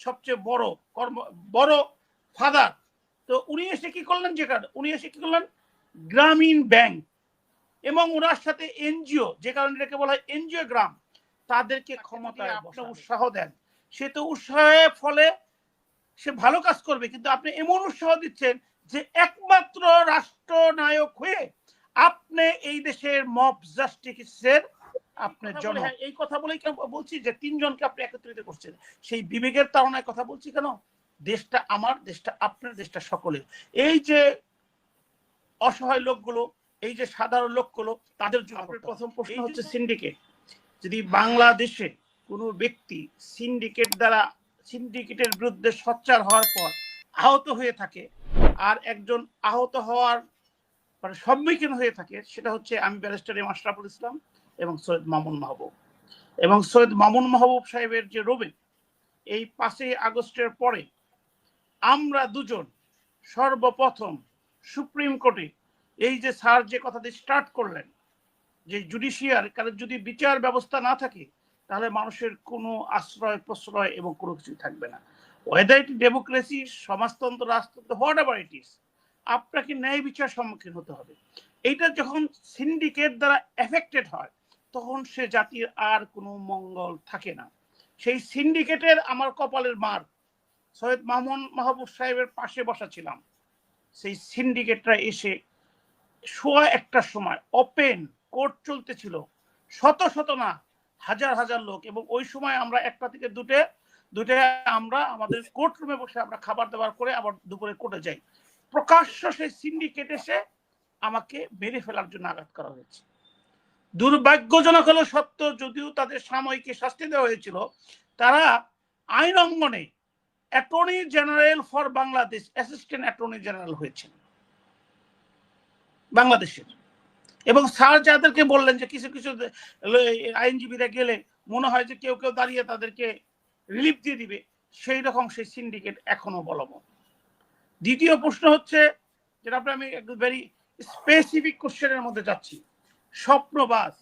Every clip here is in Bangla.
সবচেয়ে বড় কর্ম বড় ফাদার। তো উনি এসে কি করলেন যে কারণে উনি এসে কি করলেন? গ্রামীণ ব্যাংক। এবং ওনার সাথে এনজিও যে কারণে এটাকে বলা হয় এনজিও গ্রাম তাদেরকে ক্ষমতায় উৎসাহ দেন। সে তো উৎসাহের ফলে সে ভালো কাজ করবে কিন্তু আপনি এমন উৎসাহ দিচ্ছেন যে একমাত্র রাষ্ট্রনায়ক হয়ে আপনি এই দেশের মব জাস্টিসের আপনার জন এই কথা বলেই বলছি যে তিনজনকে আপনি একত্রিত করছেন? সেই বিবেকের তাড়নায় কথা বলছি কেন? দেশটা আমার দেশটা আপনার দেশটা সকলের। এই যে অসহায় লোকগুলো এই যে সাধারণ লোকগুলো তাদের জন্য প্রথম প্রশ্ন হচ্ছে সিন্ডিকেট যদি বাংলাদেশে কোনো ব্যক্তি সিন্ডিকেট দ্বারা সিন্ডিকেটের বিরুদ্ধে সোচ্চার হওয়ার পর আহত হয়ে থাকে আর একজন আহত হওয়ার মানে সম্মুখীন হয়ে থাকে সেটা হচ্ছে আমি ব্যারিস্টার এম আশরাফুল ইসলাম। এবং সৈয়দ মামুন মাহবুব। এবং সৈয়দ মামুন মাহবুব সাহেবের যে রবি, এই পাঁচই আগস্টের পরে আমরা দুজন সর্বপ্রথম সুপ্রিম কোর্টে এই যে স্যার যে কথা দিয়ে স্টার্ট করলেন, যে জুডিশিয়ার কারণ যদি বিচার ব্যবস্থা না থাকে, তাহলে মানুষের কোনো আশ্রয় প্রশ্রয় এবং কোনো কিছু থাকবে না। ওয়েদার ইট ডেমোক্রেসি সমাজতন্ত্র, রাজতন্ত্র হোয়াট এভার ইট ইস আপনাকে ন্যায় বিচার সম্মুখীন হতে হবে। এইটা যখন সিন্ডিকেট দ্বারা এফেক্টেড হয় তখন সে জাতির আর কোনো মঙ্গল থাকে না। সেই সিন্ডিকেটের আমার কপালের মার, সৈয়দ মামুন মাহবুব সাহেবের পাশে বসা ছিলাম। সেই সিন্ডিকেটরা এসে শোয়া একটার সময় ওপেন কোর্ট চলতেছিল, শত শত না, হাজার হাজার লোক এবং ওই সময় আমরা একটা থেকে দুটে দুটে আমরা আমাদের কোর্ট রুমে বসে আমরা খাবার দাবার করে আবার দুপুরে কোর্টে যাই। প্রকাশ্য সেই সিন্ডিকেট এসে আমাকে মেরে ফেলার জন্য আঘাত করা হয়েছে। দুর্ভাগ্যজনক হলো সত্য, যদিও তাদের সাময়িকী শাস্তি দেওয়া হয়েছিল। তারা আইন অঙ্গনে attorney general for Bangladesh, assistant attorney general হয়েছেন। বাংলাদেশের। এবং স্যার যাদেরকে বললেন যে কিছু কিছু আইনজীবীরা গেলে মনে হয় যে কেউ কেউ দাঁড়িয়ে তাদেরকে রিলিফ দিয়ে দিবে, সেই রকম সেই সিন্ডিকেট এখনও বলবৎ। দ্বিতীয় প্রশ্ন হচ্ছে, যেটা আমি একটু ভেরি স্পেসিফিক কোশ্চেনের মধ্যে যাচ্ছি। স্বপ্নবাজ।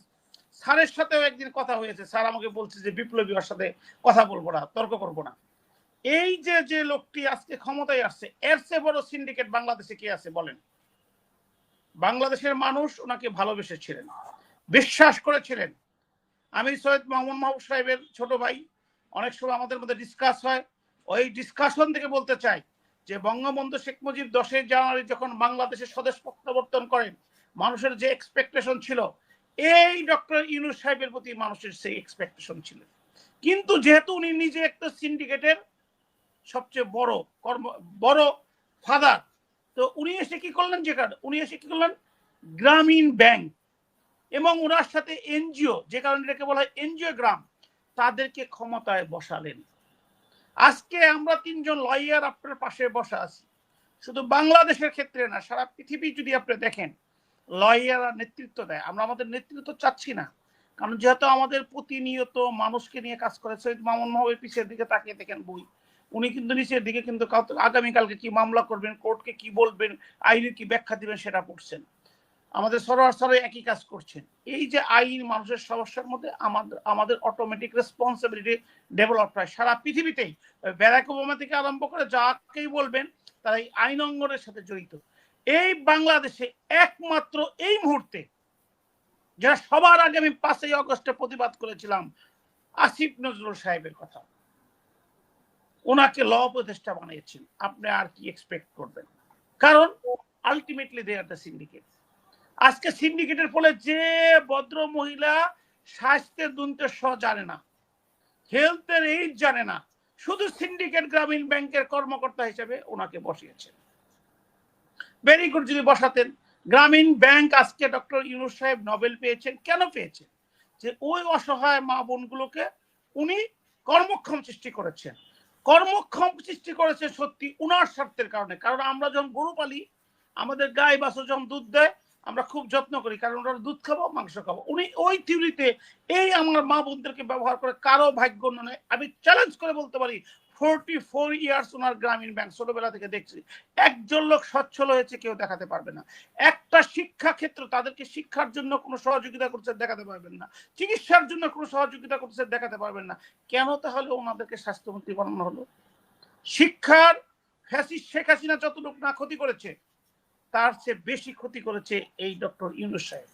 স্যারের সাথেও একদিন কথা হয়েছে। স্যার আমাকে বলছে যে, বিপ্লবী ওর সাথে কথা বলব না, তর্ক করব না। এই যে যে লোকটি আজকে ক্ষমতায় আসছে, এর চেয়ে বড় সিন্ডিকেট বাংলাদেশে কে আছে বলেন? বাংলাদেশের মানুষ ওনাকে ভালোবেসেছিলেন, বিশ্বাস করেছিলেন। আমি সৈয়দ মোহাম্মদ মাহবুব সাহেবের ছোট ভাই, অনেক সময় আমাদের মধ্যে ডিসকাস হয়। ওই ডিসকাশন থেকে বলতে চাই যে, বঙ্গবন্ধু শেখ মুজিব দশই জানুয়ারি যখন বাংলাদেশের স্বদেশ প্রত্যাবর্তন করেন মানুষের যে এক্সপেকটেশন ছিল, এই ডক্টর ইউনুস সাহেবের প্রতি মানুষের সেই এক্সপেকটেশন ছিল। কিন্তু যেহেতু উনি নিজে একটা সিন্ডিকেটের সবচেয়ে বড় কর্ম, বড় ফাদার তো উনি এসে কি করলেন যে কারণে উনি এসে কি করলেন? গ্রামীণ ব্যাংক। এবং ওনার সাথে এনজিও, যে কারণে এটাকে বলা হয় এনজিও গ্রাম, তাদেরকে ক্ষমতায় বসালেন। আজকে আমরা তিনজন লয়ার আপনার পাশে বসা আছি। শুধু বাংলাদেশের ক্ষেত্রে না, সারা পৃথিবী যদি আপনি দেখেন লয়াররা নেতৃত্ব দেয়। আমরা আমাদের নেতৃত্ব চাচ্ছি না। কারণ যেহেতু আমাদের প্রতিনিয়ত মানুষকে নিয়ে কাজ করে, সৈয়দ মামুন মাহবের পিছের দিকে তাকিয়ে দেখেন বই। উনি কিন্তু নিচের দিকে কিন্তু আগামীকালকে কি মামলা করবেন, কোর্টকে কি বলবেন, আইনের কি ব্যাখ্যা দিবেন সেটা পড়ছেন। আমাদের সরোয়ার সরে একই কাজ করছেন। এই যে আইন মানুষের সমস্যার মধ্যে আমাদের আমাদের অটোমেটিক রেসপন্সিবিলিটি ডেভেলপ হয়। সারা পৃথিবীতেই ব্যারাক ওবামা থেকে আরম্ভ করে যাকেই বলবেন, তারা এই আইন অঙ্গনের সাথে জড়িত। এই বাংলাদেশে একমাত্র এই মুহূর্তে যারা সবার আগে আমি পাঁচই অগস্টে প্রতিবাদ করেছিলাম, আসিফ নজরুল সাহেবের কথা। ওনাকে ল উপদেষ্টা বানিয়েছেন। আপনি আর কি এক্সপেক্ট করবেন? কারণ ultimately they are the syndicate আজকে সিন্ডিকেটের ফলে যে ভদ্র মহিলা স্বাস্থ্যের দুর্নীতির স জানে না হেলথের এইড জানে না, শুধু সিন্ডিকেট গ্রামীণ ব্যাংকের কর্মকর্তা হিসেবে ওনাকে বসিয়েছেন। গুড যদি বসাতেন। গ্রামীণ ব্যাংক আজকে ডক্টর ইউনুস সাহেব নোবেল পেয়েছেন। কেন পেয়েছেন? যে ওই অসহায় মা বোনগুলোকে উনি কর্মক্ষম সৃষ্টি করেছেন। কর্মক্ষম সৃষ্টি করেছে সত্যি উনার স্বার্থের কারণে। কারণ আমরা যখন গরু পালি, আমাদের গায়ে বাছুর যখন দুধ দেয়, আমরা খুব যত্ন করি। কারণ ওরা দুধ খাব, মাংস খাব। উনি ওই থিওরিতে এই আমার মা বোনদেরকে ব্যবহার করে কারও ভাগ্য নয়। আমি চ্যালেঞ্জ করে বলতে পারি ফোরটি ফোর ইয়ার্স ওনার গ্রামীণ ব্যাংক ছোটবেলা থেকে দেখছি। একজন লোক সচ্ছল হয়েছে, কেউ দেখাতে পারবে না। একটা শিক্ষা ক্ষেত্র তাদেরকে শিক্ষার জন্য কোনো সহযোগিতা করছে, দেখাতে পারবেন না। চিকিৎসার জন্য কোনো সহযোগিতা করছে, দেখাতে পারবেন না। কেন তাহলে ওনাদেরকে স্বাস্থ্যমন্ত্রী বানানো হলো? শিক্ষার ফ্যাসিস শেখ হাসিনা যতটুকু না ক্ষতি করেছে, তার চেয়ে বেশি ক্ষতি করেছে এই ডক্টর ইউনুস সাহেব।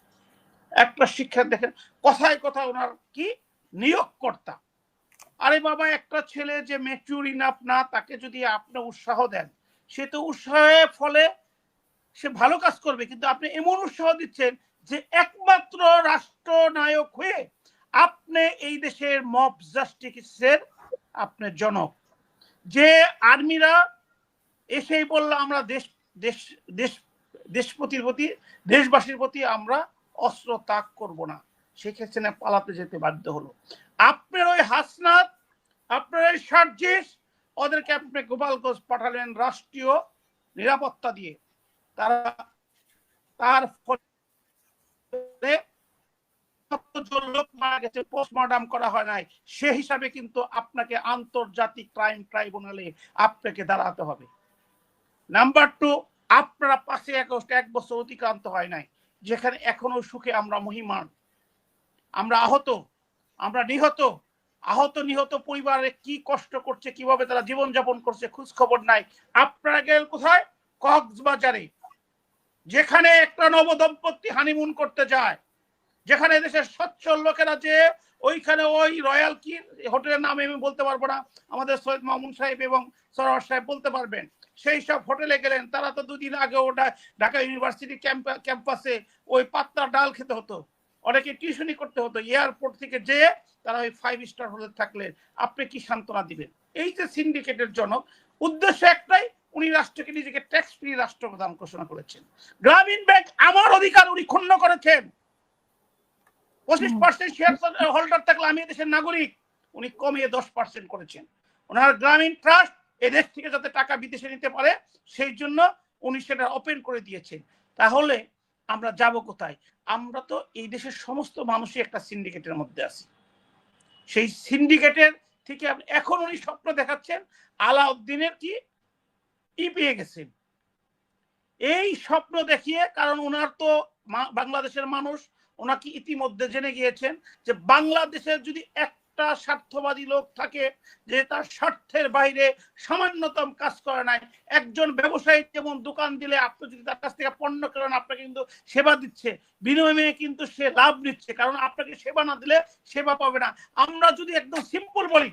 একটা শিক্ষা দেখেন, কথায় কথা ওনার কি? নিয়োগকর্তা। আরে বাবা, একটা ছেলে যে ম্যাচুর ইনাফ না, তাকে যদি আপনি উৎসাহ দেন, সে তো উৎসাহের ফলে সে ভালো কাজ করবে। কিন্তু আপনি এমন উৎসাহ দিচ্ছেন যে একমাত্র রাষ্ট্রনায়ক হয়ে আপনি এই দেশের মব জাস্টিসের আপনার জনক। যে আর্মিরা এসেই বলল, আমরা দেশ দেশ দেশ, দেশপতির প্রতি, দেশবাসীর প্রতি আমরা অস্ত্র ত্যাগ করব না। সেক্ষেত্রে পালাতে যেতে বাধ্য হলো। আপনার ওই হাসনাত, আপনার ওই সার্জিস, ওদেরকে আপনি গোপালগঞ্জ পাঠালেন রাষ্ট্রীয় নিরাপত্তা দিয়ে। তারা তার লোক মারা গেছে পোস্টমর্টম করা হয় নাই। সে হিসাবে কিন্তু আপনাকে আন্তর্জাতিক ক্রাইম ট্রাইব্যুনালে আপনাকে দাঁড়াতে হবে। নাম্বার টু, আপনারা পাশে আগস্ট এক বছর অতিক্রান্ত হয় নাই, যেখানে এখনও সুখে আমরা মহিমান। আমরা আহত। আমরা নিহত, আহত, নিহত পরিবারে কি কষ্ট করছে, কীভাবে তারা জীবন যাপন করছে খোঁজ খবর নাই। আপনারা গেলেন কোথায়? কক্সবাজারে, যেখানে একটা নবদম্পতি হানিমুন করতে যায়। যেখানে দেশের সচ্ছল লোকেরা যে ওইখানে ওই রয়্যাল কি, হোটেলের নাম আমি বলতে পারব না, আমাদের সৈয়দ মামুন সাহেব এবং সরোয়ার সাহেব বলতে পারবেন। সেই সব হোটেলে গেলেন, তারা তো দুদিন আগে ওটা ঢাকা ইউনিভার্সিটি ক্যাম্পাসে ওই পাত্তা ডাল খেতে হতো। অনেকে টিউশনি করতে হতো এয়ারপোর্ট থেকে যেয়ে তারা ওই ফাইভ স্টার হোটেল থাকলেন। আপনি কি সান্ত্বনা দিবেন? এই যে সিন্ডিকেটের জনক উদ্দেশ্য একটাই উনি রাষ্ট্রকে নিজেকে ট্যাক্স ফ্রি রাষ্ট্র প্রদান ঘোষণা করেছেন। গ্রামীণ ব্যাংক আমার অধিকার উনি ক্ষুণ্ণ করেছেন। পঁচিশ পার্সেন্ট শেয়ার হোল্ডার থাকলে আমি দেশের নাগরিক। উনি কমিয়ে দশ পার্সেন্ট করেছেন। ওনার গ্রামীণ ট্রাস্ট এদেশ থেকে যাতে টাকা বিদেশে নিতে পারে সেই জন্য উনি সেটা ওপেন করে দিয়েছেন। তাহলে আমরা যাব কোথায়? আমরা তো এই দেশের সমস্ত মানুষই একটা সিন্ডিকেটের মধ্যে আছি। সেই সিন্ডিকেটের থেকে এখন উনি স্বপ্ন দেখাচ্ছেন আলাউদ্দিনের কি? ই পেয়ে গেছেন। এই স্বপ্ন দেখিয়ে, কারণ ওনার তো বাংলাদেশের মানুষ, ওনাকে ইতিমধ্যে জেনে গিয়েছেন যে বাংলাদেশের যদি একটা স্বার্থবাদী লোক থাকে যে তার স্বার্থের বাইরে সামান্যতম কাজ করে নাই। একজন ব্যবসায়ী যেমন দোকান দিলে আপনি যদি তার কাছ থেকে পণ্য করেন আপনাকে কিন্তু সেবা দিচ্ছে। বিনিময়ে কিন্তু সে লাভ নিচ্ছে, কারণ আপনাকে সেবা না দিলে সেবা পাবে না। আমরা যদি একদম সিম্পল বলি,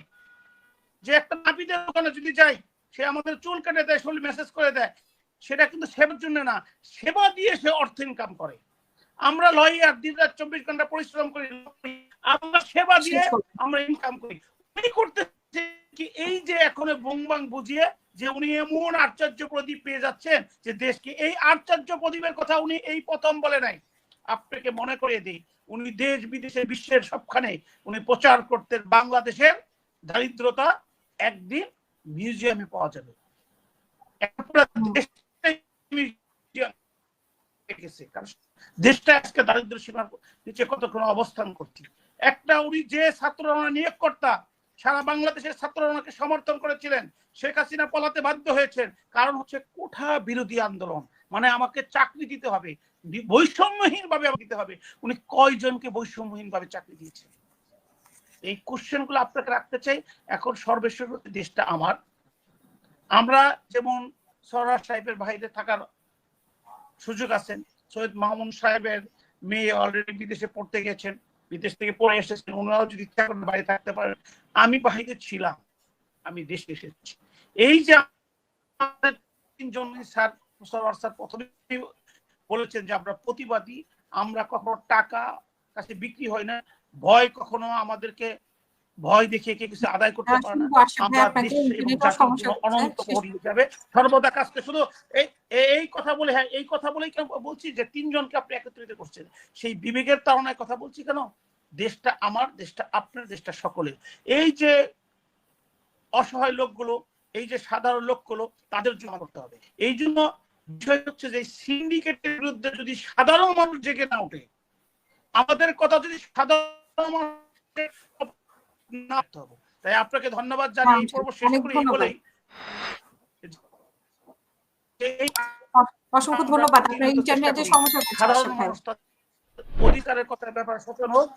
যে একটা নাপিতের দোকানে যদি যাই, সে আমাদের চুল কেটে দেয়, শরীর মেসেজ করে দেয়, সেটা কিন্তু সেবার জন্য না। সেবা দিয়ে সে অর্থ ইনকাম করে। আমরা লয়ার দিন রাত চব্বিশ ঘণ্টা পরিশ্রম করি আমরা সেবা দিয়ে আমরা ইনকাম করি। উনি করতেছে কি এই যে এখন বুংবাং বুঝিয়ে যে উনি এমন আশ্চর্য প্রদীপ পেয়ে যাচ্ছেন যে দেশকে এই আশ্চর্য প্রদীপের কথা উনি এই প্রথম বলে নাই। আপনাকে মনে করে দিই উনি দেশ বিদেশে বিশ্বের সবখানে উনি প্রচার করতেন বাংলাদেশের দারিদ্রতা একদিন মিউজিয়ামে পাওয়া যাবে। দেশটা আজকে দারিদ্র সীমার নিচে কতক্ষণ অবস্থান করছি একটা উনি যে ছাত্র নিয়োগ কর্তা, সারা বাংলাদেশের ছাত্ররা সমর্থন করেছিলেন, শেখ হাসিনা পলাতে বাধ্য হয়েছেন। কারণ হচ্ছে কোঠা বিরোধী আন্দোলন মানে আমাকে চাকরি দিতে হবে বৈষম্যহীন ভাবে দিতে হবে। উনি কয়জনকে বৈষম্যহীন ভাবে চাকরি দিয়েছেন? এই কোশ্চেনগুলো আপনাকে রাখতে চাই। এখন সর্বেশ্বর দেশটা আমার। আমরা যেমন সরার সাহেবের বাইরে থাকার সুযোগ আছেন সৈয়দ মাহমুদ সাহেবের মেয়ে অলরেডি বিদেশে পড়তে গেছেন, বিদেশ থেকে পড়ে এসেছেন, ওনারাও যদি ইচ্ছা করেন বাইরে থাকতে পারেন, আমি বাহিরে ছিলাম, আমি দেশে এসেছি। এই যে তিনজন স্যার সরওয়ার স্যার প্রথমে বলেছেন যে আমরা প্রতিবাদী, আমরা কখনো টাকা কাছে বিক্রি হয় না, ভয় কখনো আমাদেরকে ভয় দেখিয়ে কে কিছু আদায় করতে পারে না। আমরা অনন্ত হিসাবে সর্বদা কাজকে শুধু এই কথা বলে হ্যাঁ এই কথা বলেই বলছি যে তিনজনকে আপনি একত্রিত করছেন। সেই বিবেকের তাড়নায় কথা বলছি কেন? দেশটা আমার দেশটা আপনার দেশটা সকলের। এই যে অসহায় লোকগুলো এই যে সাধারণ লোকগুলো তাদের জন্য করতে হবে। এই জন্য বিষয় হচ্ছে যে সিন্ডিকেটের বিরুদ্ধে যদি সাধারণ মানুষ জেগে না ওঠে আমাদের কথা যদি সাধারণ মানুষ তাই আপনাকে ধন্যবাদ জানিয়ে এই পর্ব শেষ করি বলেই অসংখ্য ধন্যবাদ। আপনার চেষ্টা ইন্টারনেটের সমস্যা সাধারণ মানুষ অধিকারের কথা ব্যাপারে সচেতন হোক